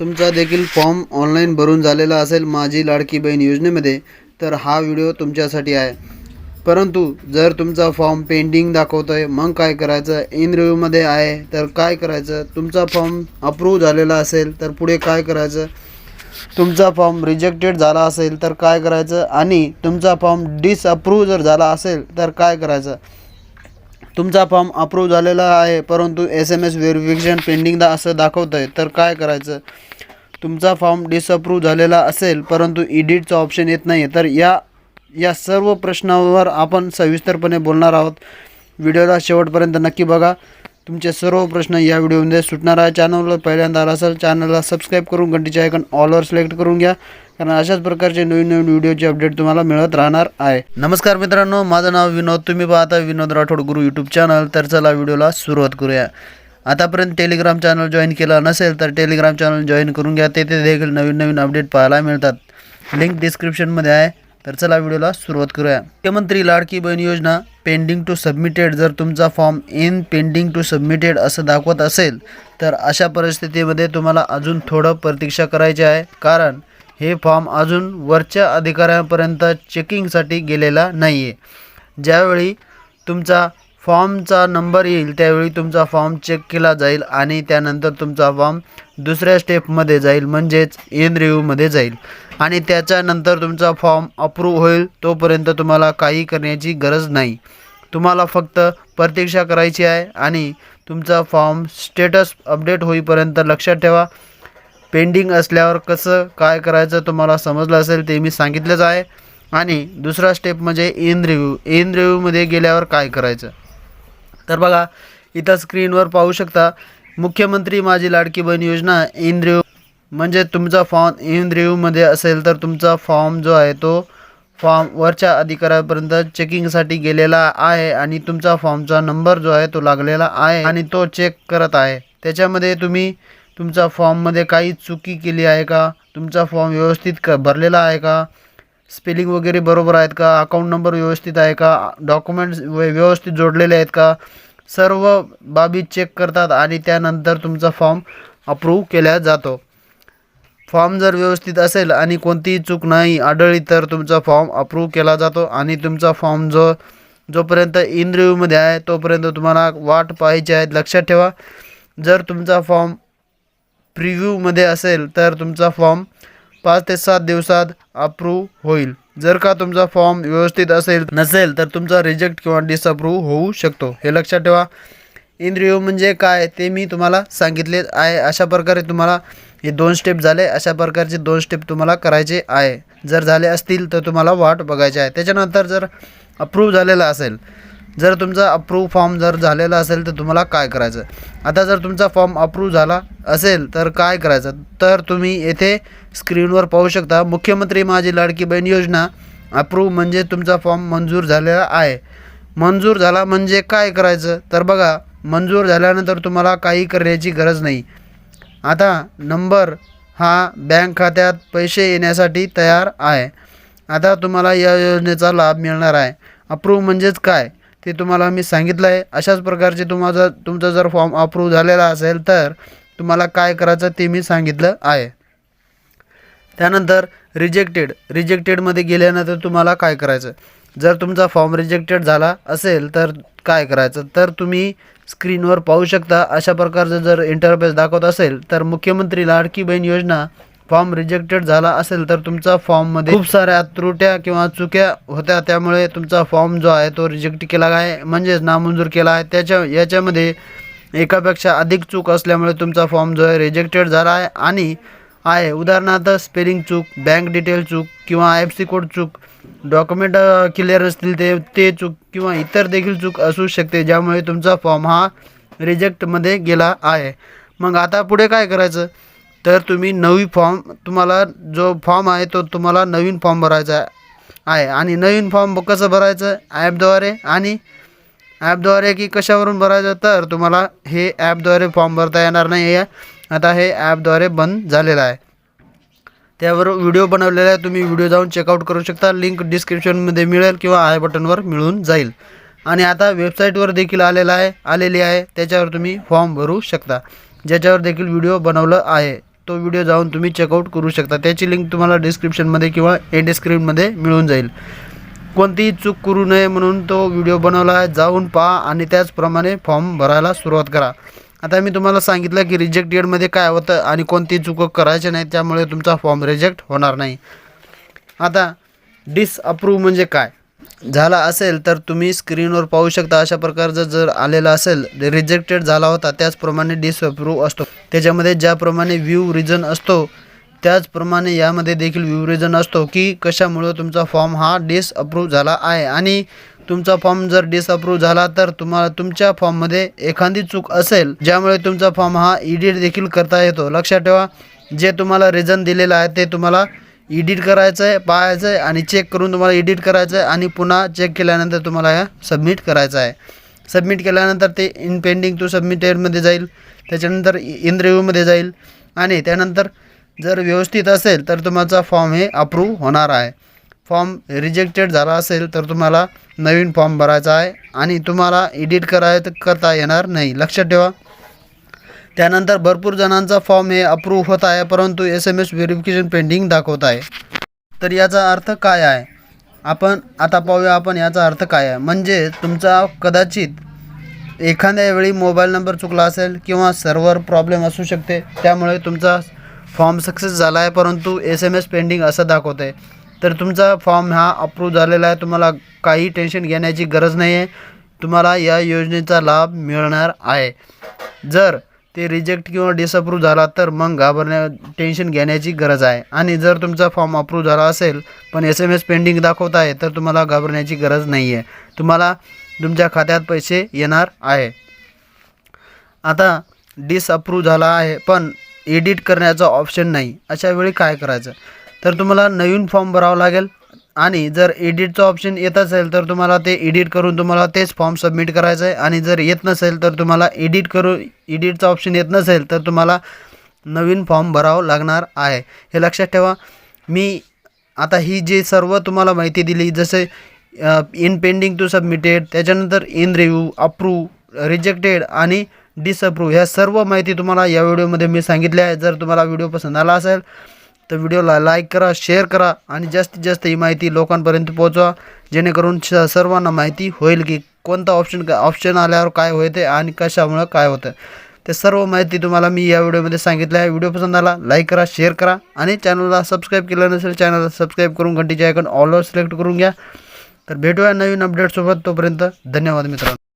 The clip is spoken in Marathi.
तुमचा देखील फॉर्म ऑनलाईन भरून झालेला असेल माझी लाडकी बहीण योजनेमध्ये तर हा व्हिडिओ तुमच्यासाठी आहे. परंतु जर तुमचा फॉर्म पेंडिंग दाखवतो आहे मग काय करायचं? इन रिव्ह्यूमध्ये आहे तर काय करायचं? तुमचा फॉर्म अप्रूव्ह झालेला असेल तर पुढे काय करायचं? तुमचा फॉर्म रिजेक्टेड झाला असेल तर काय करायचं? आणि तुमचा फॉर्म डिसअप्रूव्ह जर झाला असेल तर काय करायचं? तुमचा फॉर्म अप्रूव्ह झालेला आहे परंतु S M S verification pending दा असं दाखवतं आहे तर काय करायचं? तुमचा फॉर्म डिसअप्रूव्ह झालेला असेल परंतु इडिटचं ऑप्शन येत नाही तर या या सर्व प्रश्नावर आपण सविस्तरपणे बोलणार आहोत. व्हिडिओला शेवटपर्यंत नक्की बघा. तुमचे सर्व प्रश्न या व्हिडिओमध्ये सुटणार आहे. चॅनलवर पहिल्यांदा आला असेल चॅनलला सबस्क्राईब करून घंटीचे आयकन ऑलवर सिलेक्ट करून घ्या. कारण अशाच प्रकारचे नवीन नवीन व्हिडिओचे अपडेट तुम्हाला मिळत राहणार आहे. नमस्कार मित्रांनो माझं नाव विनोद. तुम्ही पाहता विनोद राठोड गुरु यूट्यूब चॅनल तर चला व्हिडिओला सुरुवात करूया. आतापर्यंत टेलिग्राम चॅनल जॉईन केला नसेल तर टेलिग्राम चॅनल जॉईन करून घ्या. तेथे देखील नवीन नवीन अपडेट पाहायला मिळतात. लिंक डिस्क्रिप्शनमध्ये आहे. तर चला व्हिडिओला सुरुवात करूया. मुख्यमंत्री लाडकी बहीण योजना पेंडिंग टू सबमिटेड जर तुमचा form in pending to submitted असं दाखवत असेल तर अशा परिस्थितीमध्ये तुम्हाला अजून थोडं प्रतीक्षा करायची आहे. कारण हे फॉर्म अजून वरच्या अधिकाऱ्यांपर्यंत चेकिंगसाठी गेलेला नाही आहे ज्यावेळी तुमचा फॉर्मचा नंबर येईल त्यावेळी तुमचा फॉर्म चेक केला जाईल आणि त्यानंतर तुमचा फॉर्म दुसऱ्या स्टेपमध्ये जाईल म्हणजेच इन रिव्ह्यूमध्ये जाईल. आणि त्याच्यानंतर तुमचा फॉर्म अप्रूव्ह होईल तोपर्यंत तुम्हाला काही करण्याची गरज नाही. तुम्हाला फक्त प्रतीक्षा करायची आहे आणि तुमचा फॉर्म स्टेटस अपडेट होईपर्यंत लक्षात ठेवा. पेंडिंग असल्यावर कसं काय करायचं तुम्हाला समजलं असेल ते मी सांगितलंच आहे. आणि दुसरा स्टेप म्हणजे इन रिव्ह्यू इन रिव्ह्यूमध्ये गेल्यावर काय करायचं? तर बघा इथं स्क्रीनवर पाहू शकता मुख्यमंत्री माझी लाडकी बहीण योजना इन रिव्ह्यू म्हणजे तुमचा फॉर्म इन रिव्ह्यूमध्ये असेल तर तुमचा फॉर्म जो आहे तो फॉर्म वरच्या अधिकाऱ्यापर्यंत चेकिंगसाठी गेलेला आहे आणि तुमचा फॉर्मचा नंबर जो आहे तो लागलेला आहे आणि तो चेक करत आहे. त्याच्यामध्ये तुम्ही तुमचा फॉर्ममध्ये काही चुकी केली आहे का? तुमचा फॉर्म व्यवस्थित क भरलेला आहे का? स्पेलिंग वगैरे बरोबर आहेत का? अकाउंट नंबर व्यवस्थित आहे का? डॉक्युमेंट्स व्यवस्थित जोडलेले आहेत का? सर्व बाबी चेक करतात आणि त्यानंतर तुमचा फॉर्म अप्रूव्ह केला जातो. फॉर्म जर व्यवस्थित असेल आणि कोणतीही चूक नाही आढळली तर तुमचा फॉर्म अप्रूव्ह केला जातो आणि तुमचा फॉर्म जो जोपर्यंत इन रिव्ह्यूमध्ये आहे तोपर्यंत तुम्हाला वाट पाहायची आहे. लक्षात ठेवा. जर तुमचा फॉर्म प्रिव्ह्यूमध्ये असेल तर तुमचा फॉर्म पाच ते सात दिवसात अप्रूव्ह होईल. जर का तुमचा फॉर्म व्यवस्थित असेल नसेल तर तुमचा रिजेक्ट किंवा डिसअप्रूव्ह होऊ शकतो. हे लक्षात ठेवा. इन रिव्ह्यू म्हणजे काय ते मी तुम्हाला सांगितले आहे. अशा प्रकारे तुम्हाला हे दोन स्टेप झाले. अशा प्रकारचे दोन स्टेप तुम्हाला करायचे आहे. जर झाले असतील तर तुम्हाला वाट बघायची आहे. त्याच्यानंतर जर अप्रूव्ह झालेला असेल जर तुमचा अप्रूव्ह फॉर्म जर झालेला असेल तर तुम्हाला काय करायचं? आता जर तुमचा फॉर्म अप्रूव्ह झाला असेल तर काय करायचं? तर तुम्ही येथे स्क्रीनवर पाहू शकता मुख्यमंत्री माझी लाडकी बहीण योजना अप्रूव्ह म्हणजे तुमचा फॉर्म मंजूर झालेला आहे. मंजूर झाला म्हणजे काय करायचं? तर बघा मंजूर झाल्यानंतर तुम्हाला काही करण्याची गरज नाही. आता नंबर हा बँक खात्यात पैसे येण्यासाठी तयार आहे. आता तुम्हाला या योजनेचा लाभ मिळणार आहे. अप्रूव्ह म्हणजेच काय? ते तुम्हाला मी सांगितलं आहे. अशाच प्रकारचे तुम्हाला तुमचा जर फॉर्म अप्रूव्ह झालेला असेल तर तुम्हाला काय करायचं ते मी सांगितलं आहे. त्यानंतर रिजेक्टेड रिजेक्टेडमध्ये गेल्यानंतर तुम्हाला काय करायचं? जर तुमचा फॉर्म रिजेक्टेड झाला असेल तर काय करायचं? तर तुम्ही स्क्रीनवर पाहू शकता. अशा प्रकारचं जर इंटरफेस दाखवत असेल तर मुख्यमंत्री लाडकी बहीण योजना फॉर्म रिजेक्टेड झाला असेल तर तुमचा फॉर्ममध्ये खूप साऱ्या त्रुट्या किंवा चुक्या होत्या. त्यामुळे तुमचा फॉर्म जो आहे तो रिजेक्ट केला आहे. म्हणजेच नामंजूर केला आहे. त्याच्या याच्यामध्ये एकापेक्षा अधिक चूक असल्यामुळे तुमचा फॉर्म जो आहे रिजेक्टेड झाला आहे. आणि आहे उदाहरणार्थ स्पेलिंग चूक बँक डिटेल चूक किंवा आय एफ सी कोड चूक डॉक्युमेंट क्लिअर असतील ते ते चूक किंवा इतर देखील चूक असू शकते ज्यामुळे तुमचा फॉर्म हा रिजेक्टमध्ये गेला आहे. मग आता पुढे काय करायचं? तर तुम्ही नवी फॉर्म तुम्हाला जो फॉर्म आहे तो तुम्हाला नवीन फॉर्म भरायचा आहे. आणि नवीन फॉर्म कसं भरायचं? ॲपद्वारे. आणि ॲपद्वारे की कशावरून भरायचं? तर तुम्हाला हे ॲपद्वारे फॉर्म भरता येणार नाही आहे. आता हे ॲपद्वारे बंद झालेलं आहे. त्यावर व्हिडिओ बनवलेला आहे. तुम्ही व्हिडिओ जाऊन चेकआउट करू शकता. लिंक डिस्क्रिप्शनमध्ये मिळेल किंवा आय बटनवर मिळून जाईल. आणि आता वेबसाईटवर देखील आलेला आहे आलेली आहे. त्याच्यावर तुम्ही फॉर्म भरू शकता. ज्याच्यावर देखील व्हिडिओ बनवलं आहे. तो व्हिडिओ जाऊन तुम्ही चेकआउट करू शकता. त्याची लिंक तुम्हाला डिस्क्रिप्शनमध्ये किंवा एंड स्क्रीनमध्ये मिळून जाईल. कोणतीही चूक करू नये म्हणून तो व्हिडिओ बनवला आहे. जाऊन पहा आणि त्याचप्रमाणे फॉर्म भरायला सुरुवात करा. आता मी तुम्हाला सांगितलं की रिजेक्ट रिजेक्टेडमध्ये काय होतं आणि कोणती चुकं करायचे नाही त्यामुळे तुमचा फॉर्म रिजेक्ट होणार नाही. आता डिसअप्रूव्ह म्हणजे काय? झाला असेल तर तुम्ही स्क्रीनवर पाहू शकता अशा प्रकारचं जर आलेला असेल रिजेक्टेड झाला होता त्याचप्रमाणे डिसअप्रूव्ह असतो. त्याच्यामध्ये ज्याप्रमाणे व्ह्यू रिजन असतो त्याचप्रमाणे यामध्ये देखील व्ह्यू रिजन असतो की कशामुळं तुमचा फॉर्म हा डिसअप्रूव्ह झाला आहे. आणि तुमचा फॉर्म जर डिसअप्रूव्ह झाला तर तुम्हाला तुमच्या फॉर्ममध्ये एखादी चूक असेल ज्यामुळे तुमचा फॉर्म हा एडिट देखील करता येतो. लक्षात ठेवा जे तुम्हाला रिझन दिलेलं आहे ते तुम्हाला एडिट करायचं आहे पाहायचं आहे आणि चेक करून तुम्हाला एडिट करायचं आहे आणि पुन्हा चेक केल्यानंतर तुम्हाला ह्या सबमिट करायचं आहे सबमिट केल्यानंतर ते इन पेंडिंग टू सबमिटेडमध्ये जाईल त्याच्यानंतर इन रिव्ह्यूमध्ये जाईल आणि त्यानंतर जर व्यवस्थित असेल तर तुमचा फॉर्म हे अप्रूव्ह होणार आहे. फॉर्म रिजेक्टेड झाला असेल तर तुम्हाला नवीन फॉर्म भरायचा आहे आणि तुम्हाला एडिट कराय करता येणार नाही. लक्षात ठेवा. त्यानंतर भरपूर जणांचा फॉर्म हे अप्रूव्ह होत आहे परंतु S M S verification pending दाखवत आहे. तर याचा अर्थ काय आहे? आपण आता पाहूया आपण याचा अर्थ काय आहे. म्हणजे तुमचा कदाचित एखाद्या वेळी मोबाईल नंबर चुकला असेल किंवा सर्व्हर प्रॉब्लेम असू शकते त्यामुळे तुमचा फॉर्म सक्सेस झाला आहे परंतु एस एम एस पेंडिंग असं दाखवत आहे. तर तुमचा फॉर्म हा अप्रूव्ह झालेला आहे तुम्हाला काही टेन्शन घेण्याची गरज नाही आहे तुम्हाला या योजनेचा लाभ मिळणार आहे. जर ते रिजेक्ट किंवा डिसअप्रूव्ह झाला तर मग घाबरण्या टेन्शन घेण्याची गरज आहे. आणि जर तुमचा फॉर्म अप्रूव्ह झाला असेल पण एस एम एस पेंडिंग दाखवत आहे तर तुम्हाला घाबरण्याची गरज नाही आहे तुम्हाला तुमच्या खात्यात पैसे येणार आहे. आता डिसअप्रूव्ह झाला आहे पण एडिट करण्याचा ऑप्शन नाही. अशा वेळी काय करायचं? तर तुम्हाला नवीन फॉर्म भरावा लागेल. आणि जर एडिटचं ऑप्शन येत असेल तर तुम्हाला ते एडिट करून तुम्हाला तेच फॉर्म सबमिट करायचं आहे आणि जर येत नसेल तर तुम्हाला एडिट करू एडिटचं ऑप्शन येत नसेल तर तुम्हाला नवीन फॉर्म भरावं लागणार आहे. हे लक्षात ठेवा. मी आता ही जी सर्व तुम्हाला माहिती दिली जसे इन पेंडिंग टू सबमिटेड त्याच्यानंतर इन रिव्ह्यू अप्रूव्ह रिजेक्टेड आणि डिसअप्रूव्ह ह्या सर्व माहिती तुम्हाला या व्हिडिओमध्ये मी सांगितली आहे. जर तुम्हाला व्हिडिओ पसंत आला असेल तर व्हिडिओला लाईक करा शेअर करा आणि जास्तीत जास्त ही माहिती लोकांपर्यंत पोहोचवा. जेणेकरून स सर्वांना माहिती होईल की कोणता ऑप्शन ऑप्शन आल्यावर काय होते आणि कशामुळं काय होतं. ते सर्व माहिती तुम्हाला मी या व्हिडिओमध्ये सांगितलं आहे. व्हिडिओ पसंत आला लाईक करा शेअर करा आणि चॅनलला सबस्क्राईब केलं नसेल चॅनलला सबस्क्राईब करून घंटीचे आयकॉन ऑलवर सिलेक्ट करून घ्या. तर भेटूया नवीन अपडेटसोबत तोपर्यंत धन्यवाद मित्रांनो.